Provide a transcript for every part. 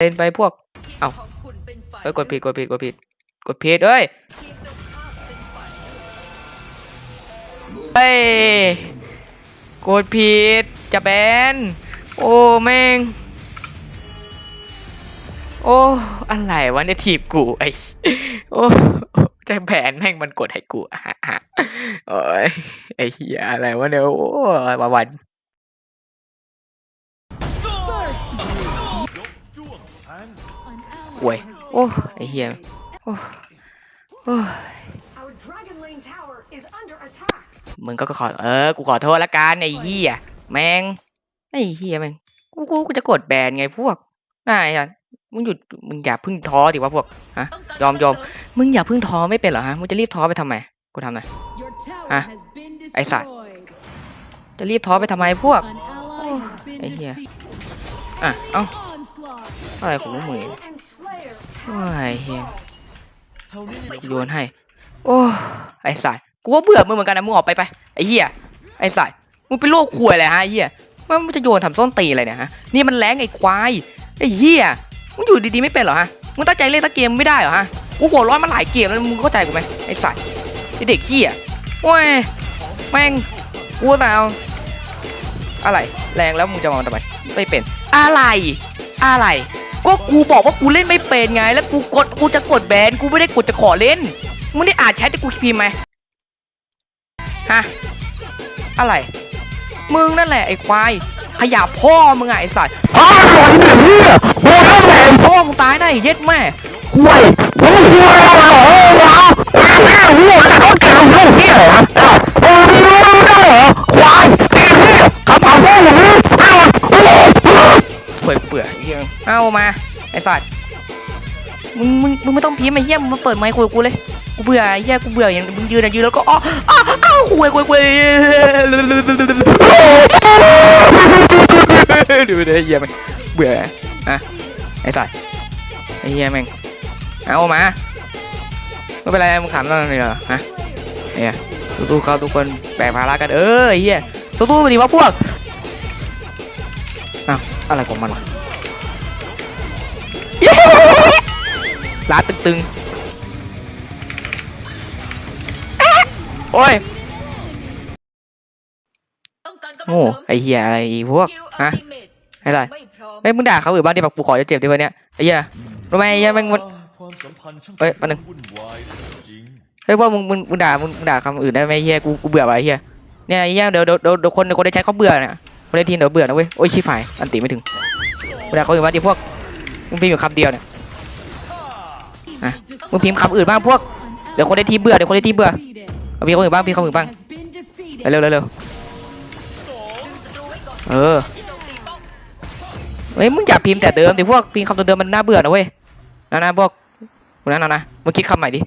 เล่นไปพวก เอ้าเอ้ยกดผิดกดผิดกดผิดกดผิดเอ้ยเฮ้ยกดผิดจะแบน โอ้แม่ง โอ้ อะไรวะเนี่ยทีบกูไอ้โอ้จะแบนแม่งมันกดให้กูอะฮะโอ้ยไอ้เหี้ยอะไรวะเนี่ยโอ้มาวัน ป่วยโอ้ไอ้เหี้ยโอ้โอ้ Our Dragon Lane Tower is under attack. มึงก็ขอเออกูขอโทษละกันไอ้เหี้ยแม่งไอ้เหี้ยแม่งกูกูกูจะกดแบนไงพวกนายอะมึงหยุดมึงอย่าเพึ่งท้อดิวะพวกฮะยอมยอมมึงอย่าเพึ่งท้อไม่เป็นเหรอฮะมึงจะรีบท้อไปทำไมกูทำหน่อยอะอะไอสัตว์จะรีบท้อไปทำไมพวกไอ้เหี้ยอะเอ้า อะไรของมึง And Slayer โอ้ยเฮียโยนให้ โอ้ไอ้สายกูว่าเบื่อมึงเหมือนกันนะมึงออกไปไปไอ้เหี้ยไอ้สายมึงเป็นโรคควยเลยฮะไอเหี้ยมันจะโยนทำส้นตีอะไรเนี่ยฮะนี่มันแรงไอ้ควายไอ้เหี้ยมึงอยู่ดีๆไม่เป็นเหรอฮะมึงตั้งใจเล่นสักเกมไม่ได้เหรอฮะกูหัวร้อนมาหลายเกมแล้วมึงเข้าใจกูไหมไอ้สายไอ้เด็กเหี้ยโอ้ยแม่งกูแต่เอาอะไรแรงแล้วมึงจะมาทำไมไม่เป็นอะไร อะไร ก็กูบอกว่ากูเล่นไม่เป็นไง แล้วกูกดกูจะกดแบนกูไม่ได้กดจะขอเล่นมึงได้อ่านแชทที่กูพิมพ์ไหมฮะอะไร มึงนั่นแหละไอ้ควายขยะพ่อมึงอะไอ้สัตว์อ้าวไอ้เหี้ยโอ้ยแหวนพ่อมึงตายนะไอ้เย็ดแม่ควายโอ้ยเหี้ยอะไรเหรอวะแม่หัวจะต้องเกี่ยวเรื่องเหี้ย เอามา ไอ้สัตว์มึงมึงมึงไม่ต้องพิมพ์ไอ้เหี้ยมึงมาเปิดไมค์คุยกับกูเลยกูเบื่อไอ้เหี้ยกูเบื่ออย่างมึงยืนอะยืนแล้วก็อ้ออ้าวอ้าวคุยคุยคุยดูดิไอ้เหี้ยมันเบื่ออะไอ้สัตว์ไอ้เหี้ยแม่งเอามาไม่เป็นไรมึงขำตอนนี้เหรอฮะเนี่ยสู้ๆเขาทุกคนแบกภาระกันเออไอ้เหี้ยสู้ๆมาดิวะพวกอ้าวอะไรของมันวะ เย้ลาตึงๆ โอ้ย โง่ไอ้เหี้ยอะไรพวก ฮะไอ้ไรเฮ้ยมึงด่าเขาอื่นบ้างดิแบบกูขอจะเจ็บดิวันเนี้ยไอ้เหี้ยรู้ไหมไอ้เหี้ยแม่งมันความสัมาเอ้ยแป๊บนึงวุ่นวายจริงเฮ้ยพวกมึงมึงมึงด่ามึงมึงด่าคำอื่นได้ไหมไอ้เหี้ยกูกูเบื่อไอ้เหี้ยเนี่ยไอ้เหี้ยเดี๋ยวเดี๋ยวเดี๋ยวคนเดี๋ยวคนได้ใช้เขาเบื่อเนี่ยคนได้ทีเดี๋ยวเบื่อนะเว้ยโอ้ยชิบหายอันติไม่ถึงมึงด่าเขาอื่นบ้างดิพวก มึงพิมพ์อยู่คำเดียวเนี่ยอะมึงพิมพ์คำอื่นบ้างพวก เดี๋ยวคนได้ทีเบื่อเดี๋ยวคนได้ทีเบื่อเอาพิมพ์คำอื่นบ้างพิมพ์คำอื่นบ้างเร็วเร็วเร็วเออเฮ้ยมึงอย่าพิมพ์แต่เดิมดิพวกพิมพ์คำตัวเดิมมันน่าเบื่อนะเว้ยนะนะพวกมึงนั่นานะมึงคิดคำใหม่ดิ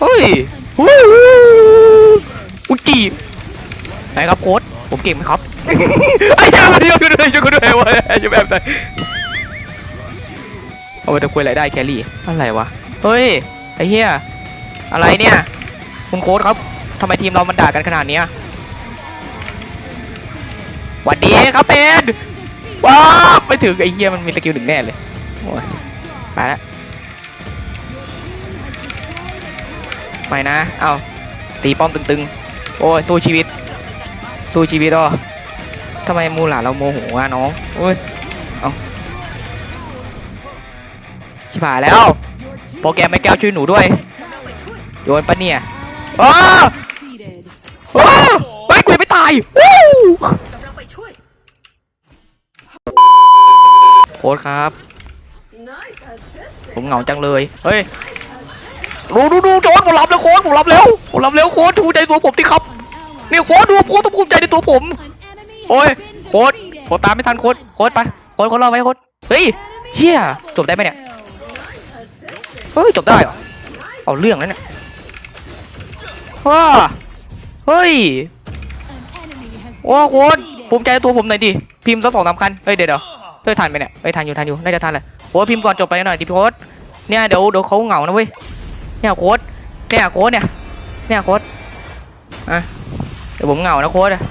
เฮ้ยวู้อุยจีไหนครับโค้ดผมเก่งไหมครับไอ้เหี้ยมันยกขึ้นด้วยยกขึ้นด้วยวะไอ้เหี้ยแบบไหนเอาไปตะคุยอะไรได้แครี่อะไรวะเฮ้ยไอ้เหี้ยอะไรเนี่ยคุณโค้ดครับทำไมทีมเรามันด่ากันขนาดเนี้ยหวัดดีครับเป็นว้าวไม่ถึงไอ้เหี้ยมันมีสกิลหนึ่งแน่เลยโอ้ยไปละ ไม่นะ เอาตีป้อมตึงๆ โอ้ยสู้ชีวิต สู้ชีวิตอะทำไมมูหลาเราโมโหอะน้องโอ้ย เอาชิบหายแล้ว โปรแกรมแม่แก้วช่วยหนูด้วย โยนปะเนี่ยอ้าอ้าเฮ้ยกูยังไม่ตายโค้ดครับ ผมเหงาจังเลย เฮ้ย ดูดูดูโจนผมรับแล้วโค้ดผมรับแล้วผมรับแล้วโค้ดภูมิใจตัวผมที่ครับนี่โค้ดดูโค้ดต้องภูมิใจในตัวผม โอ้ยโค้ดโค้ดตามไม่ทันโค้ดโค้ดไปโค้ดโค้ดรอไว้โค้ดเฮ้ยเฮียจบได้ไหมเนี่ยเฮ้ยจบได้เหรอเอาเรื่องแล้วเนี่ยว้าเฮ้ยโอ้โค้ดภูมิใจในตัวผมหน่อยดิพิมพ์สักสองสามคันเฮ้ยเดี๋ยวเดี๋ยวเฮ้ยทันไหมเนี่ยเฮ้ยทันอยู่ทันอยู่น่าจะทันแหละโค้พิมพ์ก่อนจบไปหน่อยดิโค้ดเนี่ยเดี๋ยวเดี๋ยวเขาเหงานะเว้ย เนี่ยโค้ดเนี่ยโค้ดเนี่ยเนี่ยโค้ดอะเดี๋ยวผมเหงานะโค้ดอะ